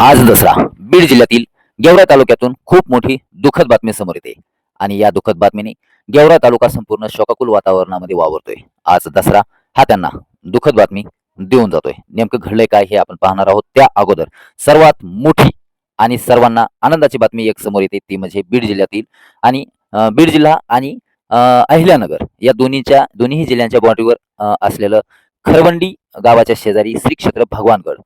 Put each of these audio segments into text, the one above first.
आज दसरा. बीड जिल्ह्यातील गेवरा तालुक्यातून खूप मोठी दुःखद बातमी समोर येते. आणि या दुःखद बातमीने गेवरा तालुका संपूर्ण शोकाकुल वातावरणामध्ये वावरतोय. आज दसरा हा त्यांना दुःखद बातमी देऊन जातोय. नेमकं घडलंय काय हे आपण पाहणार आहोत. त्या अगोदर सर्वात मोठी आणि सर्वांना आनंदाची बातमी एक समोर येते. ती म्हणजे बीड जिल्ह्यातील आणि बीड जिल्हा आणि अहिल्यानगर या दोन्हीच्या दोन्ही जिल्ह्यांच्या बाउंड्रीवर असलेलं खरवंडी गावाच्या शेजारी श्री क्षेत्र भगवानगड.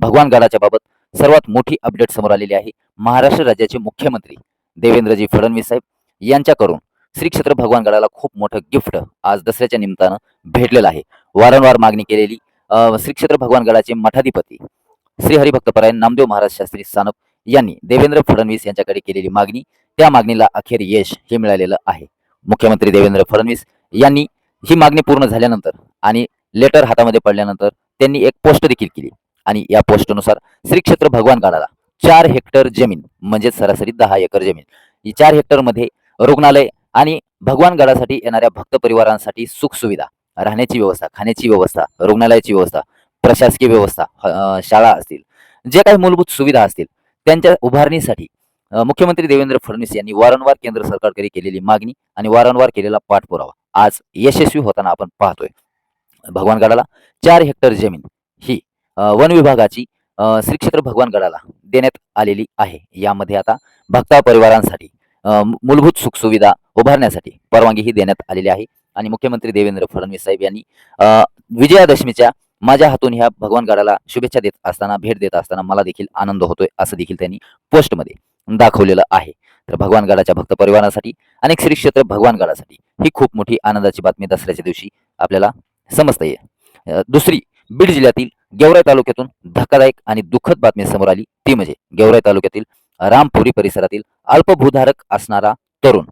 भगवानगडाच्या बाबत सर्वात मोठी अपडेट समोर आलेली आहे. महाराष्ट्र राज्याचे मुख्यमंत्री देवेंद्रजी फडणवीस साहेब यांच्याकडून श्री क्षेत्र भगवानगडाला खूप मोठं गिफ्ट आज दसऱ्याच्या निमित्तानं भेटलेलं आहे. वारंवार मागणी केलेली श्रीक्षेत्र श्री क्षेत्र भगवानगडाचे मठाधिपती श्री हरिभक्तपरायण नामदेव महाराज शास्त्री सानप यांनी देवेंद्र फडणवीस यांच्याकडे केलेली मागणी त्या मागणीला अखेर यश हे मिळालेलं आहे. मुख्यमंत्री देवेंद्र फडणवीस यांनी ही मागणी पूर्ण झाल्यानंतर आणि लेटर हातामध्ये पडल्यानंतर त्यांनी एक पोस्ट देखील केली. आणि या पोस्टनुसार श्री क्षेत्र भगवानगडाला चार हेक्टर जमीन म्हणजे सरासरी दहा एकर जमीन. ही चार हेक्टरमध्ये रुग्णालय आणि भगवान गडासाठी येणाऱ्या भक्त परिवारांसाठी सुखसुविधा राहण्याची व्यवस्था खाण्याची व्यवस्था रुग्णालयाची व्यवस्था प्रशासकीय व्यवस्था शाळा असतील जे काही मूलभूत सुविधा असतील त्यांच्या उभारणीसाठी मुख्यमंत्री देवेंद्र फडणवीस यांनी वारंवार केंद्र सरकारकडे केलेली मागणी आणि वारंवार केलेला पाठपुरावा आज यशस्वी होताना आपण पाहतोय. भगवान गडाला चार हेक्टर जमीन ही वन विभागाची श्रीक्षेत्र भगवान गडाला भगवानगडाला देण्यात आलेली आहे. यामध्ये आता भक्ता परिवारांसाठी मूलभूत सुखसुविधा उभारण्यासाठी परवानगी ही देण्यात आलेली आहे. आणि मुख्यमंत्री देवेंद्र फडणवीस साहेब यांनी विजयादशमीच्या माझ्या हातून ह्या भगवानगडाला शुभेच्छा देत असताना भेट देत असताना मला देखील आनंद होतोय असं देखील त्यांनी पोस्टमध्ये दाखवलेलं आहे. तर भगवानगडाच्या भक्त परिवारासाठी आणि श्री क्षेत्र भगवानगडासाठी ही खूप मोठी आनंदाची बातमी दसऱ्याच्या दिवशी आपल्याला समजता येईल दुसरी बीड जिल्ह्यातील गेवराई तालुक्यातून धक्कादायक आणि दुःखद बातमी समोर आली. ती म्हणजे गेवराई तालुक्यातील रामपुरी परिसरातील अल्पभूधारक असणारा तरुण.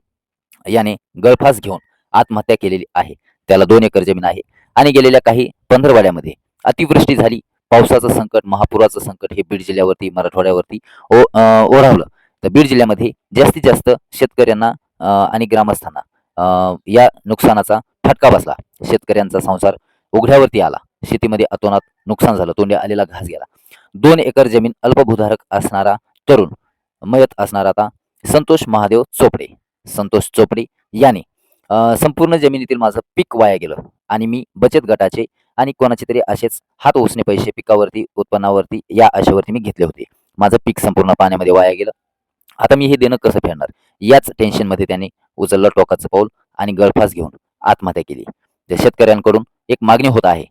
याने गळफास घेऊन आत्महत्या केलेली आहे. त्याला दोन एकर जमीन आहे आणि गेलेल्या काही पंधरवाड्यामध्ये अतिवृष्टी झाली. पावसाचं संकट महापुराचं संकट हे बीड जिल्ह्यावरती मराठवाड्यावरती ओढावलं. तर बीड जिल्ह्यामध्ये जास्तीत जास्त शेतकऱ्यांना अं, आणि ग्रामस्थांना अं, या नुकसानाचा फटका बसला. शेतकऱ्यांचा संसार उघड्यावरती आला. शेतीमध्ये अतोनात नुकसान झालं. तोंडी आलेला घास गेला. दोन एकर जमीन अल्पभूधारक असणारा तरुण मयत असणारा आता संतोष महादेव चोपडे. संतोष चोपडे याने संपूर्ण जमिनीतील माझं पीक वाया गेलं आणि मी बचत गटाचे आणि कोणाचे तरी असेच हात उसने पैसे पिकावरती उत्पन्नावरती या आशेवरती मी घेतले होते. माझं पीक संपूर्ण पाण्यामध्ये वाया गेलं. आता मी हे देणं कसं फेडणार? याच टेन्शनमध्ये त्यांनी उचललं टोकाचं पाऊल आणि गळफास घेऊन आत्महत्या केली. त्या शेतकऱ्यांकडून एक मागणी होत आहे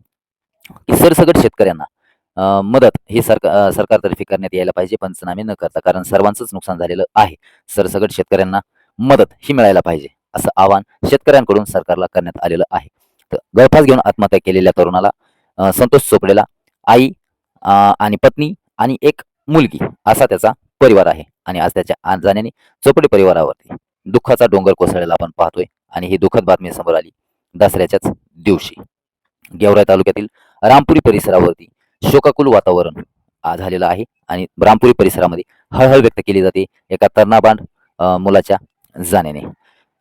सरसकट शेतकऱ्यांना मदत ही सरकार सरकारतर्फे करण्यात यायला पाहिजे पंचनामे न करता कारण सर्वांचंच नुकसान झालेलं आहे. सरसकट शेतकऱ्यांना मदत ही मिळायला पाहिजे असं आवाहन शेतकऱ्यांकडून सरकारला करण्यात आलेलं आहे. तर गळफास घेऊन आत्महत्या केलेल्या तरुणाला संतोष चोपडेला आई आणि पत्नी आणि एक मुलगी असा त्याचा परिवार आहे. आणि आज त्याच्या आजाण्याने जाण्याने चोपडे परिवारावरती दुःखाचा डोंगर कोसळलेला आपण पाहतोय. आणि ही दुःखद बातमी समोर आली दसऱ्याच्याच दिवशी. गेवराई तालुक्यातील रामपुरी परिसरावरती शोकाकुल वातावरण झालेलं आहे आणि रामपुरी परिसरामध्ये हळहळ व्यक्त केली जाते एका तरणाबांड मुलाच्या जाण्याने.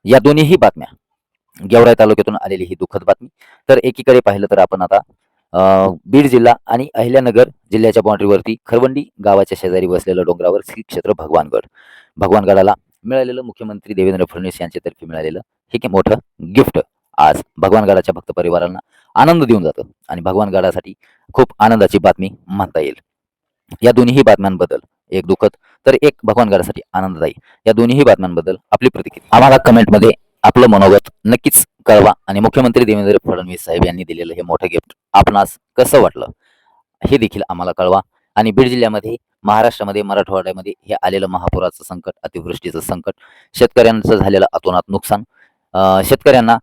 या दोन्हीही बातम्या गेवराई तालुक्यातून आलेली ही दुःखद बातमी. तर एकीकडे पाहिलं तर आपण आता बीड जिल्हा आणि अहिल्यानगर जिल्ह्याच्या बाउंड्रीवरती खरवंडी गावाच्या शेजारी बसलेलं डोंगरावर श्री क्षेत्र भगवानगड. भगवानगडाला मिळालेलं मुख्यमंत्री देवेंद्र फडणवीस यांच्यातर्फे मिळालेलं हे की मोठं गिफ्ट आज भगवानगडाच्या भक्त परिवारांना आनंद देऊन जातं आणि भगवान गडासाठी खूप आनंदाची बातमी म्हणता येईल. या दोन्हीही बातम्यांबद्दल एक दुःखद तर एक भगवान गडासाठी आनंददायी. या दोन्हीही बातम्यांबद्दल आपली प्रतिक्रिया. आम्हाला कमेंटमध्ये आपलं मनोगत नक्कीच कळवा आणि मुख्यमंत्री देवेंद्र फडणवीस साहेब यांनी दिलेलं हे मोठं गिफ्ट आपणास कसं वाटलं हे देखील आम्हाला कळवा आणि बीड जिल्ह्यामध्ये महाराष्ट्रामध्ये मराठवाड्यामध्ये हे आलेलं महापुराचं संकट अतिवृष्टीचं संकट शेतकऱ्यांचं झालेलं अतोनात नुकसान शेतकऱ्यांना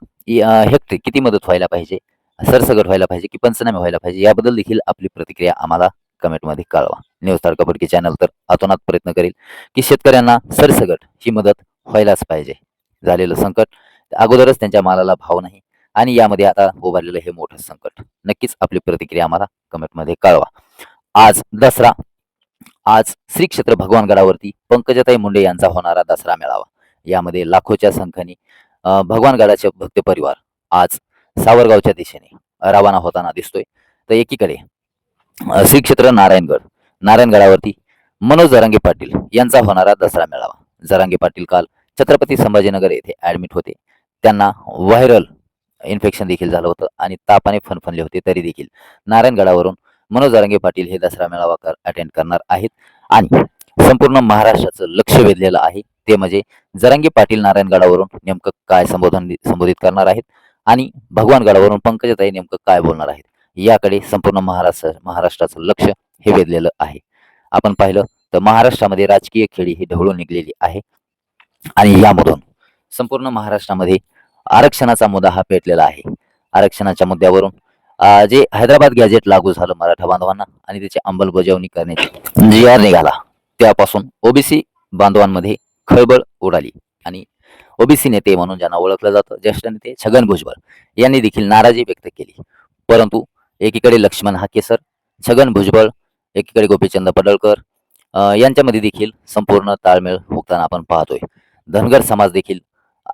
हेक्टरी किती मदत व्हायला पाहिजे? सरसगट व्हायला पाहिजे की पंचनामे व्हायला पाहिजे याबद्दल देखील आपली प्रतिक्रिया आम्हाला कमेंटमध्ये कळवा. न्यूज तारका बडकी चॅनल तर अतोनात प्रयत्न करेल की शेतकऱ्यांना सरसगट ही मदत व्हायलाच पाहिजे. झालेलं संकट अगोदरच त्यांच्या मालाला भाव नाही आणि यामध्ये आता उभारलेलं हे मोठं संकट. नक्कीच आपली प्रतिक्रिया आम्हाला कमेंटमध्ये कळवा. आज दसरा आज श्री क्षेत्र भगवानगडावरती पंकजाताई मुंडे यांचा होणारा दसरा मेळावा. यामध्ये लाखोच्या संख्येने भगवान भगवानगडाचे भक्त परिवार आज सावरगावच्या दिशेने रवाना होताना दिसतोय. तर एकीकडे श्री क्षेत्र नारायणगड नारायणगडावरती मनोज जरांगे पाटील यांचा होणारा दसरा मेळावा. जरांगे पाटील काल छत्रपती संभाजीनगर येथे ऍडमिट होते. त्यांना व्हायरल इन्फेक्शन देखील झालं होतं आणि तापाने फणफणले होते तरी देखील. नारायणगडावरून मनोज जरांगे पाटील हे दसरा मेळावा कर अटेंड करणार आहेत आणि संपूर्ण महाराष्ट्राचं लक्ष वेधलेलं आहे. ते म्हणजे जरांगे पाटील नारायणगडावरून नेमकं काय संबोधन संबोधित करणार आहेत? आणि भगवान गडावरून पंकजताई नेमकं काय बोलणार आहेत? याकडे संपूर्ण महाराष्ट्र महाराष्ट्राचं लक्ष हे वेधलेलं आहे. आपण पाहिलं तर महाराष्ट्रामध्ये राजकीय खेळी ही ढवळून निघलेली आहे. आणि यामधून संपूर्ण महाराष्ट्रामध्ये आरक्षणाचा मुद्दा हा पेटलेला आहे. आरक्षणाच्या मुद्द्यावरून जे हैदराबाद गॅजेट लागू झालं मराठा बांधवांना आणि त्याची अंमलबजावणी करण्याची जी आर निघाला त्यापासून ओबीसी बांधवांमध्ये खळबळ उडाली आणि ओबीसी नेते म्हणून ज्यांना ओळखलं जातं ज्येष्ठ नेते छगन भुजबळ यांनी देखील नाराजी व्यक्त केली. परंतु एकीकडे लक्ष्मण हाकेसर छगन भुजबळ एकीकडे गोपीचंद पडळकर यांच्यामध्ये देखील संपूर्ण ताळमेळ होताना आपण पाहतोय. धनगर समाज देखील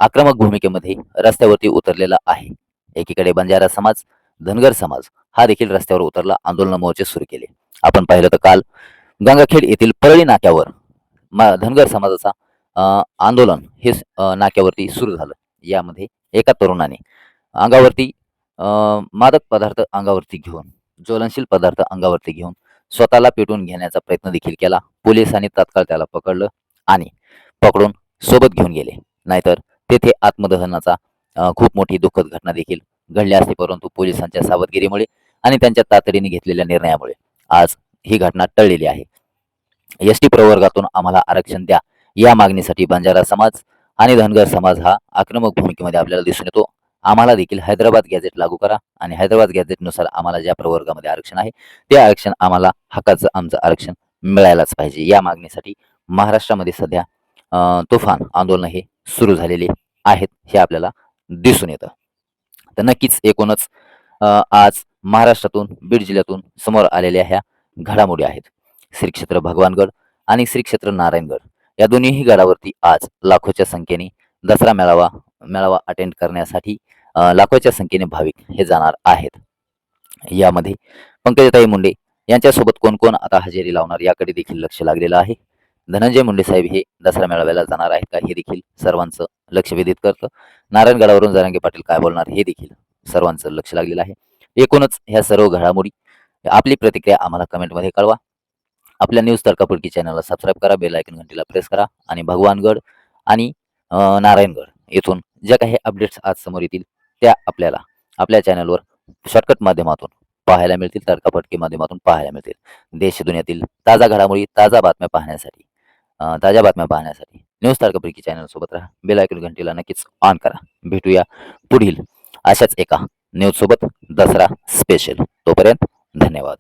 आक्रमक भूमिकेमध्ये रस्त्यावरती उतरलेला आहे. एकीकडे बंजारा समाज धनगर समाज हा देखील रस्त्यावर उतरला आंदोलन मोर्चे सुरू केले. आपण पाहिलं तर काल गंगाखेड येथील परळी नाक्यावर धनगर समाजाचा आंदोलन हे नाक्यावरती सुरू झालं. यामध्ये एका तरुणाने अंगावरती मादक पदार्थ अंगावरती घेऊन ज्वलनशील पदार्थ अंगावरती घेऊन स्वतःला पेटून घेण्याचा प्रयत्न देखील केला. पोलिसांनी तात्काळ त्याला पकडलं आणि पकडून सोबत घेऊन गेले. नाहीतर तेथे आत्मदहनाचा खूप मोठी दुःखद घटना देखील घडली असते परंतु पोलिसांच्या सावधगिरीमुळे आणि त्यांच्या तातडीने घेतलेल्या निर्णयामुळे आज ही घटना टळलेली आहे. एस टी प्रवर्गातून आम्हाला आरक्षण द्या. या मागणीसाठी बंजारा समाज आणि धनगर समाज हा आक्रमक भूमिकेमध्ये आपल्याला दिसून येतो. आम्हाला देखील हैदराबाद गॅझेट लागू करा आणि हैदराबाद गॅझेटनुसार आम्हाला ज्या प्रवर्गामध्ये आरक्षण आहे ते आरक्षण आम्हाला हक्काचं आमचं आरक्षण मिळायलाच पाहिजे. या मागणीसाठी महाराष्ट्रामध्ये सध्या तुफान आंदोलन हे सुरू झालेले आहेत हे आपल्याला दिसून येतं. तर नक्कीच एकूणच आज महाराष्ट्रातून बीड जिल्ह्यातून समोर आलेल्या ह्या घडामोडी आहेत. श्री क्षेत्र भगवानगड आणि श्री क्षेत्र नारायणगड. या दोन्हीही गडावरती आज लाखोच्या संख्येने दसरा मेळावा मेळावा अटेंड करण्यासाठी लाखोच्या संख्येने भाविक हे जाणार आहेत. यामध्ये पंकजताई मुंडे यांच्यासोबत कोण कोण आता हजेरी लावणार याकडे देखील लक्ष लागलेलं आहे. धनंजय मुंडे साहेब हे दसरा मेळाव्याला जाणार आहेत का हे देखील सर्वांचं लक्ष वेधित करतं. नारायणगडावरून जरांगे पाटील काय बोलणार हे देखील सर्वांचं लक्ष लागलेलं आहे. एकूणच ह्या सर्व घडामोडी आपली प्रतिक्रिया आम्हाला कमेंटमध्ये कळवा. आपल्या न्यूज तडकाफुडकी चॅनलला सबस्क्राईब करा बेल आयकन घंटीला प्रेस करा आणि भगवानगड आणि नारायणगड येथून ज्या काही अपडेट्स आज समोर येतील त्या आपल्याला आपल्या चॅनलवर शॉर्टकट माध्यमातून पाहायला मिळतील तडकाफटकी माध्यमातून पाहायला मिळतील. देश दुनियातील ताजा घडामोडी ताजा बातम्या पाहण्यासाठी ताज्या बातम्या पाहण्यासाठी न्यूज तडकाफटकी चॅनल सोबत राहा. बेल आयकन घंटीला नक्कीच ऑन करा. भेटूया पुढील अशाच एका न्यूज सोबत. दसरा स्पेशल तोपर्यंत धन्यवाद.